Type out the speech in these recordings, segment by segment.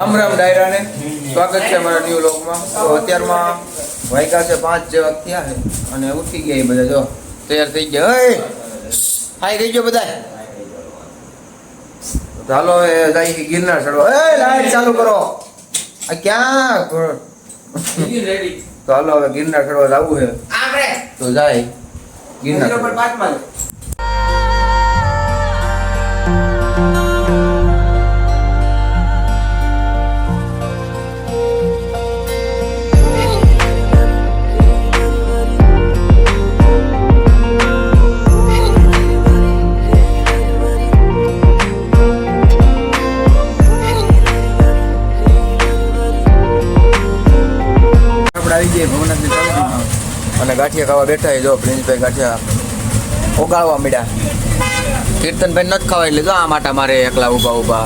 રામ રામ ડાયરાને. સ્વાગત છે અમારા ન્યુ લોકમાં તો અત્યારમાં વાયકા છે પાંચ જેવા થયા છે અને ઉઠી ગયા બધા જો. તૈયાર થઈ ગયા. હે હાઈ રહી ગયો બધા ચાલો એ જાય ગિરનાર ચડવા. એ લાઈટ ચાલુ કરો. આ ક્યાં તો હાલો હવે ગિરનાર ચડવા જવું છે. તો જાય ગિરનાર ગાંઠિયા ખાવા બેઠા જો પ્રિન્સભાઈ ગાંઠિયા ઓગાળવા મળ્યા કીર્તનભાઈ નથી ખાવા એટલે જો આ માટા મારે એકલા ઊભા ઊભા.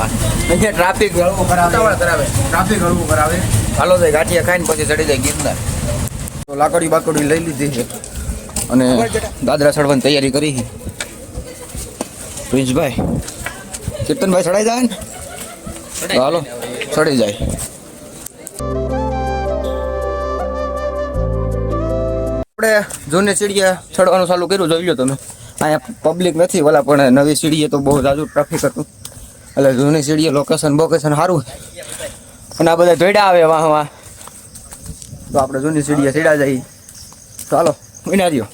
અહીંયા ટ્રાફિક હળવું કરાવે. કરાવે. ટ્રાફિક હળવું કરાવે. હાલો જાય ગાંઠિયા ખાઈને પછી ચડી જાય ગિરનાર. તો લાકડી બાકડી લઈ લીધી છે. અને દાદરા ચડવાની તૈયારી કરી છે. પ્રિન્સભાઈ કીર્તનભાઈ ચડાઈ જાય ને? હાલો ચડી જાય. આપણે જૂની સીડીએ ચડવાનું ચાલુ કર્યું જોઈ લો તમે. અહીંયા પબ્લિક નથી ઓલા પણ નવી સીડીએ તો બહુ જાજુ ટ્રાફિક હતું. એટલે જૂની સીડીએ લોકેશન બોકેશન સારું અને આ બધા જોડ્યા આવે વાહ વાહ. તો આપણે જૂની સીડીએ સીડા જઈએ. ચાલો વિના રહ્યો.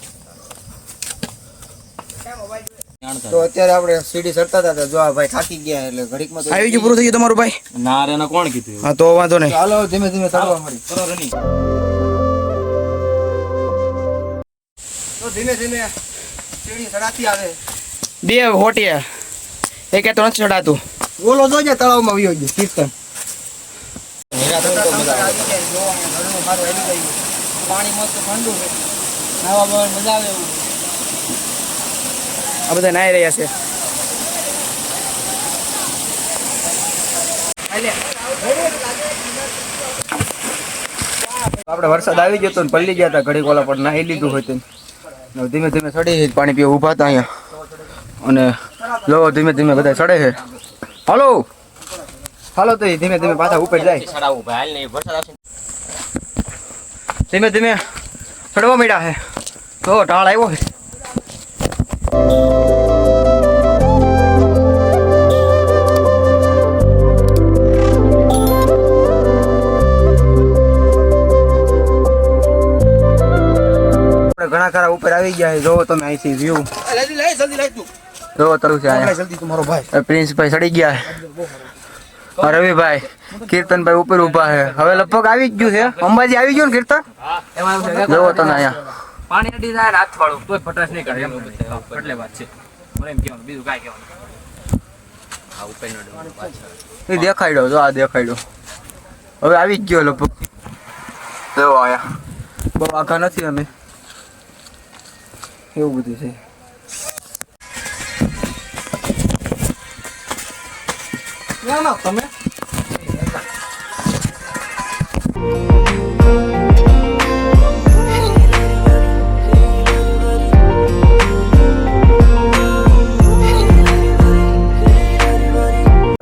તો અત્યારે આપણે સીડી ચડતા હતા જો આ ભાઈ થાકી ગયા એટલે ઘડીકમાં માં આવી ગયું પૂરું થઈ ગયું તમારું ભાઈ? ના રે કોણ કીધું? હા તો વાંધો નહીં. ચાલો ધીમે ધીમે ચડવા મળી. કરો રનિંગ. તો ધીમે ધીમે સીડી ચડાતી આવે. બે હોટિયા એક તો નથી ચડાતું. ઓલો જોજે તળાવમાં વયો ગયો કીર્તન. પાણી મસ્ત ઠંડુ છે. નાવા મજા આવે એવું. આ બધા નાહી રહ્યા છે. આપણે વરસાદ આવી ગયો તો ને પલ્લી ગયા હતા ઘડી કોલા પર નાહી લીધું હોય તો. ધીમે ધીમે ચડી પાણી પીવા ઊભા હતા અહીંયા. અને લો ધીમે ધીમે બધા ચડે છે. હાલો! હાલો તો ધીમે ધીમે પાછા ઉપર જાય. ધીમે ધીમે ચડવા મળ્યા છે. તો ટાળ આવ્યો છે. ઘણા ખરા ઉપર આવી ગયા છે. જોવો તમે અહીંથી વ્યૂ જોવો તરું છે જલ્દી તમારો ભાઈ. પ્રિન્સભાઈ સડી ગયા છે. રવિભાઈ કીર્તનભાઈ ઉપર ઊભા છે. હવે લગભગ આવી જ ગયું છે. અંબાજી આવી ગયું ને કીર્તન? જોવો તમે અહીંયા. પાણી અડી જાય હાથ વાળું. તોય ફટાશ નહીં કરે એમ. એટલે વાત છે. મને એમ કહેવાનું બીજું કાંઈ કહેવાનું એ દેખાડ્યો જો આ દેખાડ્યો. હવે આવી જ ગયો લગભગ. જો આયા બહુ આઘા નથી અમે. એવું બધું છે. તમે?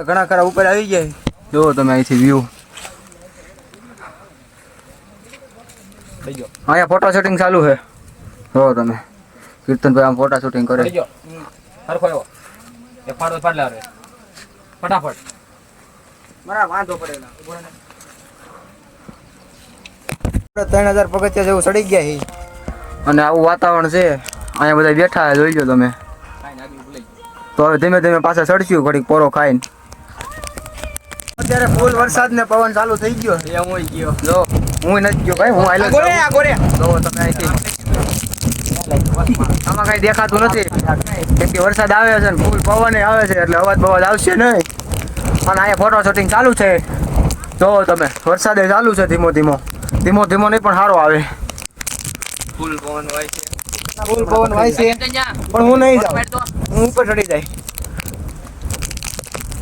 ઘણા ખરા ઉપર આવી જાય. જોવો તમે અહીંથી વ્યૂ અહીંયા ફોટો શૂટિંગ ચાલુ છે. જોવો તમે. કીર્તનભાઈ આમ ફોટા શૂટિંગ કરે. સરખો એવો એક ફાડો ફાડ લે ફટાફટ. વાંધો પડે ત્રણ હજાર પગથિયા જેવું સડી ગયા છે અને આવું વાતાવરણ છે. અહીંયા બધા બેઠા જોઈ લો તમે. તો હવે ધીમે ધીમે પાછા ચડશું ઘડીક પોરો ખાઈને. અત્યારે ફૂલ વરસાદ ને પવન ચાલુ થઈ ગયો. એ હું ગયો. જો. હું નથી ગયો ભાઈ હું આયલો ગોરે આ ગોરે જોવો તમે અહીંથી આમાં કઈ દેખાતું નથી. કેમ કે વરસાદ આવે છે ને ફૂલ પવન આવે છે એટલે અવાજ બવાજ આવશે નહીં. અને અહીંયા ફોટો શૂટિંગ ચાલુ છે. જોવો તમે વરસાદે ચાલુ છે ધીમો ધીમો. ધીમો ધીમો નહીં પણ સારો આવે. ફૂલ પવન હોય છે. ફૂલ પવન વાય છે. પણ હું નહીં જાઉં. હું ઉપર ચડી જાય.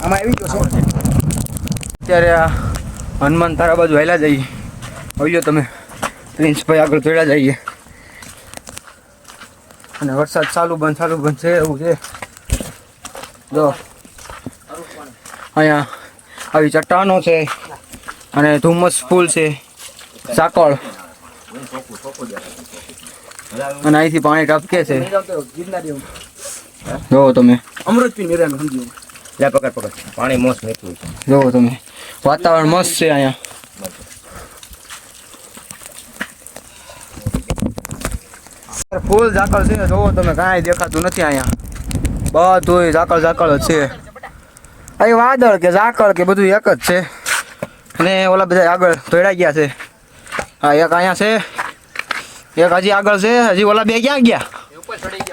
આમાં આવી ગયો છે. અત્યારે આ હનુમાન તારા બાજુ હેલા જઈએ. આવ્યો તમે. પ્રિન્સભાઈ આગળ ચડ્યા જઈએ. અને વરસાદ ચાલુ બંધ ચાલુ બંધ છે એવું છે. જો. અહીંયા આવી ચટ્ટાનો છે અને ધુમ્મસ ફૂલ છે સાકળ. અને અહીંથી પાણી ટપકે છે. જોવો તમે. અમૃત પી નિરાન સમજો લે પકડ પકડ. પાણી મોસ મીઠું જોવો તમે. વાતાવરણ મસ્ત છે અહીંયા. ફૂલ ઝાકળ છે જોવો તમે, કાંઈ દેખાતું નથી અહીંયા. બધું ઝાકળ ઝાકળ છે. અહીં વાદળ કે ઝાકળ કે બધું એક જ છે. અને ઓલા બધા આગળ ધોડાઈ ગયા છે. હા, એક અહીંયા છે. એક હજી આગળ છે. હજી ઓલા બે ક્યાં ગયા?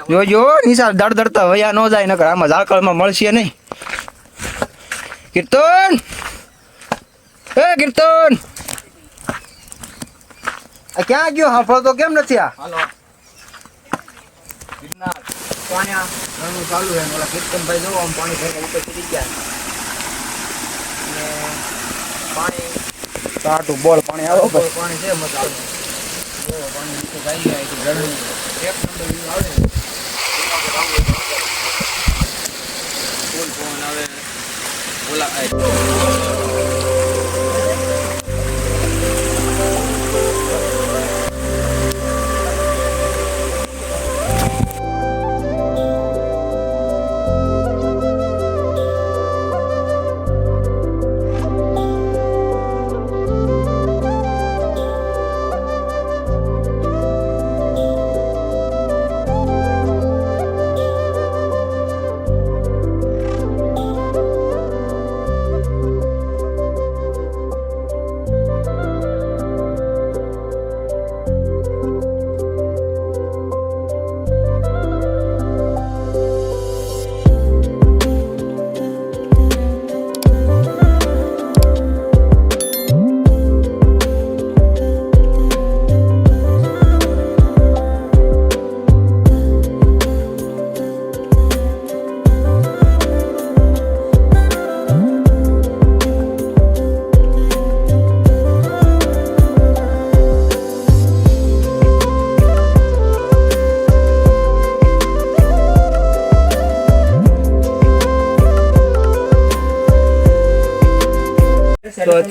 જોજો નિશાળ દડ દડતા વયા ન જાય, નકર આમાં ઝાકળમાં મળશે નહીં. કીર્તન! એ કીર્તન! ક્યાં ગયો? હાફળ તો કેમ નથી આ? પાણી ઘણું ચાલુ છે. ઓલા કીર્તનભાઈ જોવો આમ પાણી ભરીને ઉપર ચડી ગયા. અને પાણી ટાટું બોલ પાણી આવે પાણી છે મજા આવે પાણી નીચે જાય જાય તો ઝરણું એક નંબર view આવે. ફૂલ ફોન આવે. ઓલા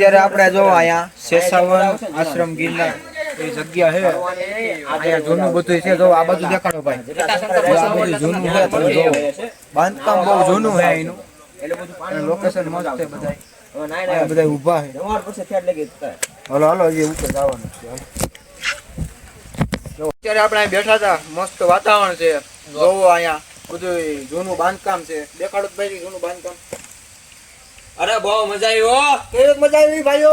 અત્યારે આપણે જો અહીંયા શેષાવન આશ્રમ ગિરનાર એ જગ્યા છે. અહીંયા જૂનું બધું છે. જો આ બધું દેખાડો ભાઈ. આ બધું જૂનું છે. તમે જોવો બાંધકામ બહુ જૂનું છે એનું લોકેશન મસ્ત છે બધા બધા જવાનું અત્યારે આપણે બેઠા હતા. મસ્ત વાતાવરણ છે. જોવો અહીંયા બધું જૂનું બાંધકામ છે. દેખાડો ભાઈ, જૂનું બાંધકામ. અરે બહુ મજા આવી હો. કેવી મજા આવી ભાઈઓ?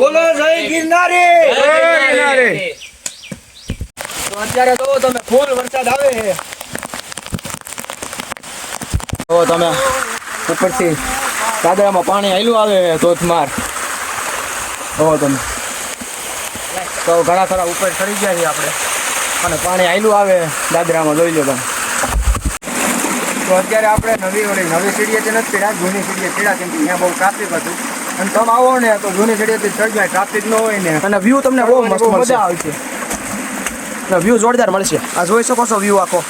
બોલો જય ગિરનારી! તો અત્યારે તો તમે ફૂલ વરસાદ આવે છે. તો તમે ઉપરથી દાદરામાં પાણી આવેલું આવે છે ધોધમાર. તો તમે તો ઘણા ખરા ઉપર ચડી ગયા છીએ આપણે. અને પાણી આવેલું આવે દાદરામાં જોઈ લો તમે. તો અત્યારે આપણે નવી ઓળી નવી સીડીએથી નથી ચડ્યા જૂની સીડીએ ચડ્યા કેમ કે અહીંયા બહુ ટ્રાફિક હતું. અને તમે આવો ને તો જૂની સીડીએથી ચડી જાય ટ્રાફિક ન હોય ને. અને વ્યૂ તમને બહુ મસ્ત મજા આવશે વ્યૂ જોરદાર મળશે. આ જોઈ શકો છો વ્યૂ આખો.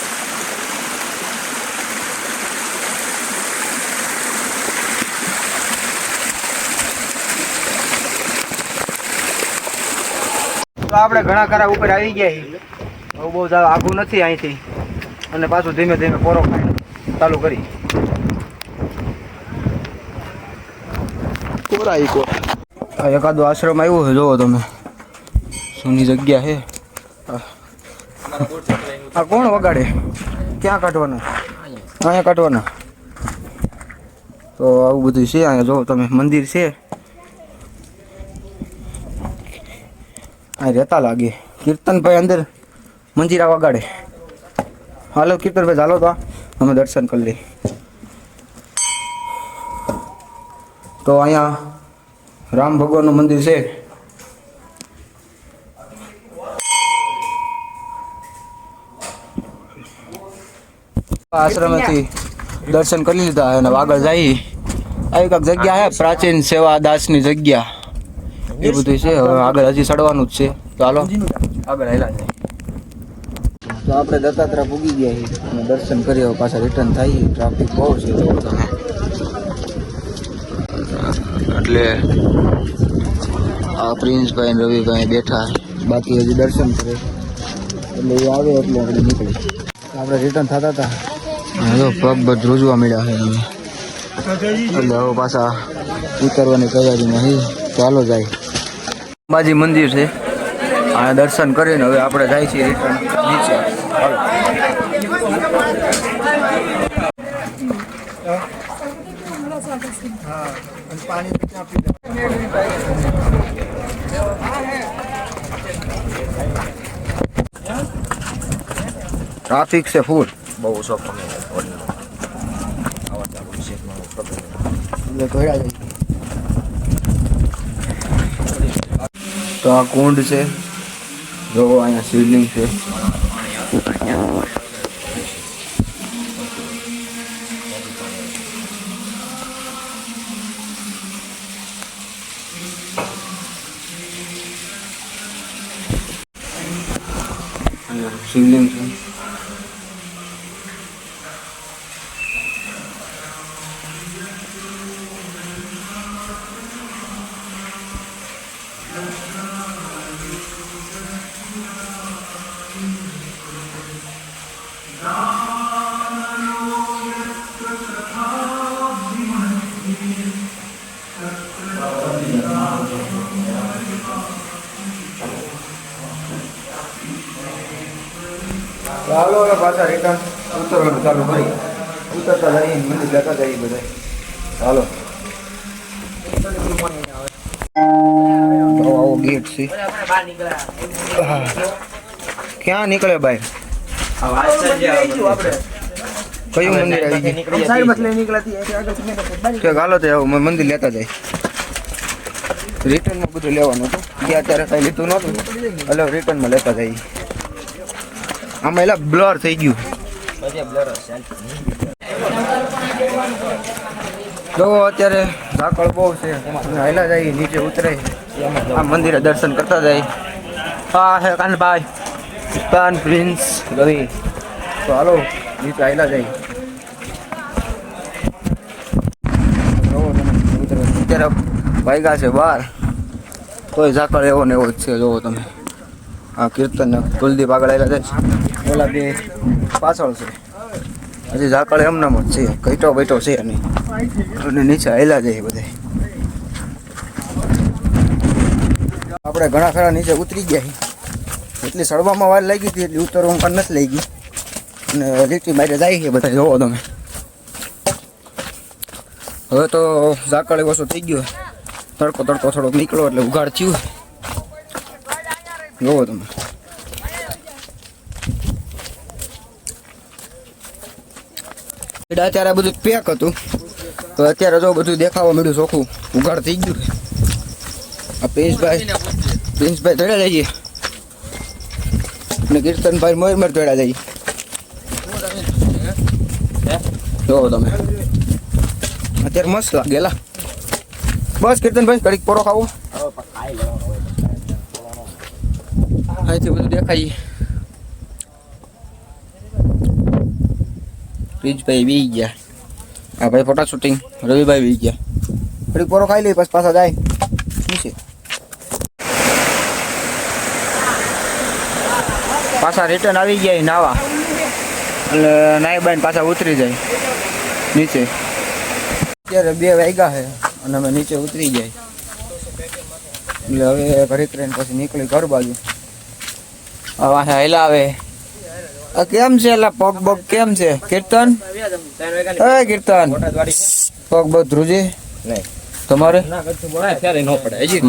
તો આપણે ઘણા ખરા ઉપર આવી ગયા બહુ બહુ આઘું નથી અહીંથી. અને પાછું ધીમે ધીમે પોરો ખાઈને ચાલુ કરી. કોરા ઈકો આ એકાદો આશ્રમ આવ્યો છે જોવો તમે. સોની જગ્યા છે. આ આ કોણ વગાડે? ક્યાં કાઢવાના? અહીંયા કાઢવાના? તો આવું બધું છે અહીંયા જોવો તમે મંદિર છે. અહીં રહેતા લાગે. કીર્તનભાઈ અંદર મંજીરા વગાડે. હાલો કીર્તનભાઈ ચાલો તો અમે દર્શન કરી લઈએ. તો અહીંયા રામ ભગવાનનું મંદિર છે. આશ્રમેથી દર્શન કરી લીધા અને આગળ જઈ આવી કાંઈક જગ્યા છે, પ્રાચીન સેવા દાસની જગ્યા. એ બધું છે, હવે આગળ હજી ચડવાનું જ છે. ચાલો આગળ હેલા જાય તો આપણે દત્તાત્રા પૂગી ગયા છીએ. અને દર્શન કર્યા પાછા રિટર્ન થાય ટ્રાફિક બહુ છે. એટલે આ પ્રિન્સભાઈ ને રવિભાઈ બેઠા. બાકી હજી દર્શન કરે. એટલે એ આવે એટલે આપણે નીકળી આપણે રિટર્ન થતા હતા. હવે પગ બધ રોજવા મળ્યા છે એટલે હવે પાછા ઉતરવાની તૈયારીમાં છે ચાલો જાય. અંબાજી મંદિર છે. આ દર્શન કરીને હવે આપણે જાય છીએ રિટર્ન નીચે. ચાલો પાણી ક્યાં પી ટ્રાફિક છે ફૂલ બહુ શોખ અમે એટલે ઘોડા જાય તો આ કુંડ છે જોવો અહીંયા શિવલિંગ છે અહીંયા શિવલિંગ છે ચાલો હવે પાછા રિટર્ન ઉતરવાનું ચાલુ કરી. ઉતરતા જઈએ મંદિર જતા જઈએ બધા હાલો. આવો ગેટ છે. ક્યાં નીકળે ભાઈ? કયું મંદિર આવી ગયું? હાલો તો મંદિર લેતા જાય. રિટર્નમાં બધું લેવાનું હતું. ગયા ત્યારે કઈ લીધું નહોતું. એટલે રિટર્નમાં લેતા જઈએ. આમાં એલા બ્લર થઈ ગયું. જો અત્યારે ઝાકળ બહુ છે. હેલા જાય નીચે ઉતરે આ મંદિરે દર્શન કરતા જાય. હા હે કાનભાઈ. કાન પ્રિન્સ રવિ તો હાલો નીચે હેલા જોવો ઉતરે. અત્યારે ભાઈગા છે બહાર તોય ઝાકળ એવો ને એવો જ છે જોવો તમે. આ કીર્તન કુલદીપ આગળ આવેલા છે. ઓલા બે પાછળ છે. હજી ઝાકળ એમનામ જ છે. કઈટો બેઠો છે નહીં અને નીચે આવેલા જાય બધે. આપણે ઘણા ખરા નીચે ઉતરી ગયા. એટલી સડવામાં વાર લાગી હતી, એટલી ઉતરવામાં પણ નથી લાગી. અને લીટી મારે જાય છે બધા, જોવો તમે. હવે તો ઝાકળ ઓછો થઈ ગયો. તડકો તડકો થોડોક નીકળો એટલે ઉઘાડ થયું. જોવો તમે એટલે અત્યારે બધું પેક હતું. તો અત્યારે જો બધું દેખાવા મળ્યું ચોખ્ખું ઉઘાડ થઈ ગયું આ પ્રિન્સભાઈ પ્રિન્સભાઈ ધડ્યા જઈએ ને કીર્તનભાઈ મોર મોર ધડ્યા જઈએ જોવો તમે. અત્યારે મસ્ત લાગેલા બસ કીર્તનભાઈ કડીક પોરો ખાવો અહીંથી બધું દેખાય. પ્રિન્સભાઈ બી ગયા. આ ભાઈ ફોટા શૂટિંગ રવિભાઈ બી ગયા. કડીક પોરો ખાઈ લઈ પછી પાછા જાય. શું છે? પાછા રિટર્ન આવી ગયા નાવા. એટલે નાઈ બાઈને પાછા ઉતરી જાય. નીચે. અત્યારે બે વાગ્યા છે અને અમે નીચે ઉતરી જાય. એટલે હવે ઘરે ટ્રેન પછી નીકળી ઘર બાજુ. હેલા આવે. કેમ છે એલા પગ બગ કેમ છે? કીર્તન? એ કીર્તન. પગ બગ ધ્રુજી? તમારે? ફેરે ન પડે. હજી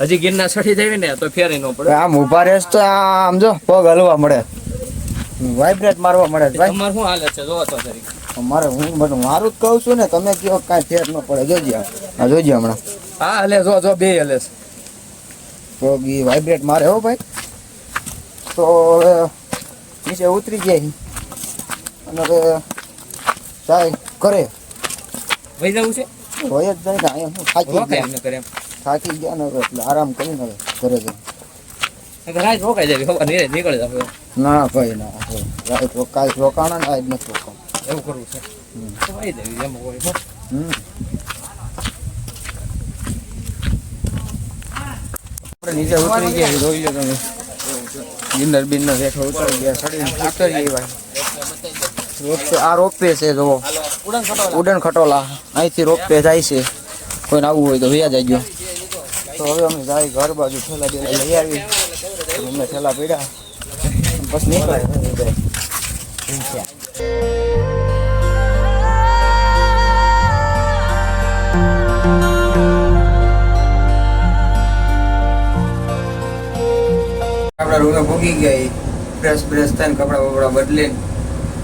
હજી ગિરના ચડી જાય ને તો ફેરી ન પડે. આમ ઊભા રહેશ તો આમ જો પગ હલવા મળે. વાઇબ્રેટ મારવા મળે ભાઈ. તમારે શું હાલે છે? જોવો તો સરી મારે હું બધું મારું જ કહું છું ને તમે કયો કાંઈ ફેર ન પડે. જોજો આ. જોજો હમણાં. હા હલે જો જો બે હલે છે. પગ બી વાઇબ્રેટ મારે હો ભાઈ. તો હવે નીચે ઉતરી જાય અને હવે જાય કરે. વહી જવું છે? હોય જ જાય ને અહીંયા થાકી ગયા. કરે થાકી ગયા ને એટલે આરામ કરીને હવે ઘરે જાય રાત રોકાઈ જાય ખબર નીકળે ના ભાઈ ના રાત રોકાય રોકાણા ને આજ નથી રોકાણ. એવું કરવું છે. તો એમ હોય હો. નીચે ઉતરી ગયા જોઈ લો તમે. ગિન્નર બિન્નર હેઠળ ઉતરી ગયા સડી ઉતરી ગયા રોપે આ રોપે છે જુઓ ઉડન ખટોલા. અહીંથી રોપે જાય છે. કોઈને આવવું હોય તો વ્યા જજો તો હવે અમે જાય ઘર બાજુ થેલા બેલા લઈ આવી અમને થેલા પડ્યા બસ નીકળે આપણા રૂમે ભોગી ગયા ફ્રેશ ફ્રેશ થઈને કપડાં બપડા બદલીને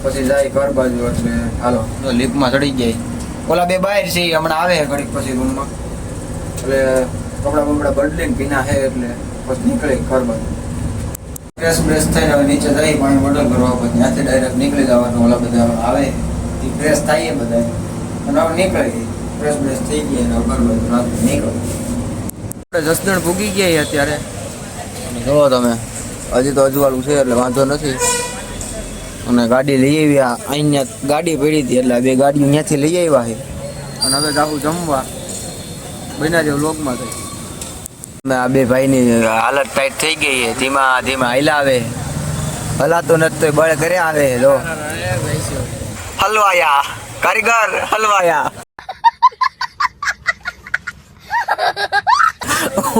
પછી જાય ઘર બાજુ એટલે હાલો. જો ચડી જાય ઓલા બે બહાર છે હમણાં આવે ઘડીક પછી રૂમમાં. એટલે કપડાં બપડા બદલીને ભીના હે એટલે પછી નીકળે ઘર બાજુ. ફ્રેશ ફ્રેશ થઈને હવે નીચે જઈ પાણી બોટલ કરવા પછી ત્યાંથી ડાયરેક્ટ નીકળી જવાનું ઓલા બધા આવે. એ ફ્રેશ થાય બધા અને હવે નીકળે ફ્રેશ ફ્રેશ થઈ ગયા અને ઘર બાજુ રાત નીકળે. આપણે જસદણ ભૂગી ગયા અત્યારે. જોવો તમે. હજી તો અજવાળું છે એટલે વાંધો નથી. અને ગાડી લઈ આવ્યા અહીંયા ગાડી પડી હતી એટલે બે ગાડીઓ અહીંયાથી લઈ આવ્યા છે. અને હવે જાવું જમવા. બન્યા જેવું લોકમાં થઈ અમે આ બે ભાઈની હાલત ટાઈટ થઈ ગઈ છે. ધીમા ધીમા આવે. હલાતો નથી તો બળ કરે આવે, જો. હલવાયા. કારીગર, હલવાયા.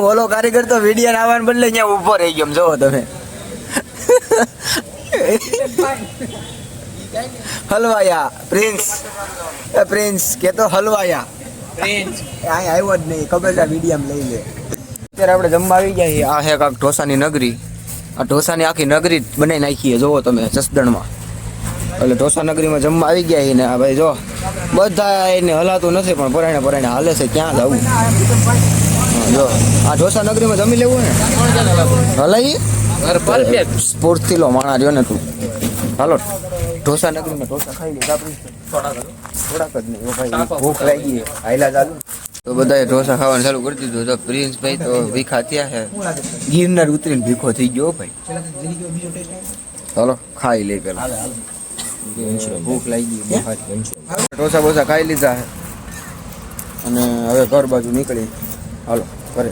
ઓલો કારીગર તો વીડિયો આવવાને બદલે અહીંયા ઊભો રહી ગયો જોવો તમે. હલવાયા પ્રિન્સ. એ પ્રિન્સ કે તો હલવાયા. પ્રિન્સ. અહીં આવ્યો જ નહીં ખબર છે વિડીયમ લઈ લે. અત્યારે આપણે જમવા આવી ગયા છીએ. આ હે કાંક ઢોસાની નગરી. આ ઢોસાની આખી નગરી બનાવી નાખીએ જોવો તમે જસદણમાં. એટલે ઢોસા નગરીમાં જમવા આવી ગયા છીએ ને આ ભાઈ જો બધા એને હલાતું નથી પણ પરાણે પરાણે હાલે છે ક્યાં જવું? જો આ ઢોસા નગરીમાં જમી લેવું ને? હલાઈ સ્ફૂર્તિ લો માણા રહ્યો ને તું. હાલો. ઢોસા નગરીમાં ઢોસા ખાઈ લે આપણે થોડાક જ નહીં. ભાઈ ભૂખ લાગી છે. ચાલુ. તો બધાએ ઢોસા ખાવાનું ચાલુ કરી દીધું. તો પ્રિન્સ ભાઈ તો ભીખા થયા છે. ગિરનાર ઉતરીને ભીખો થઈ ગયો ભાઈ. ચાલો ખાઈ લે પેલા. ભૂખ લાગી ઢોસા બોસા ખાઈ લીધા અને હવે ઘર બાજુ નીકળી. હાલો ઘરે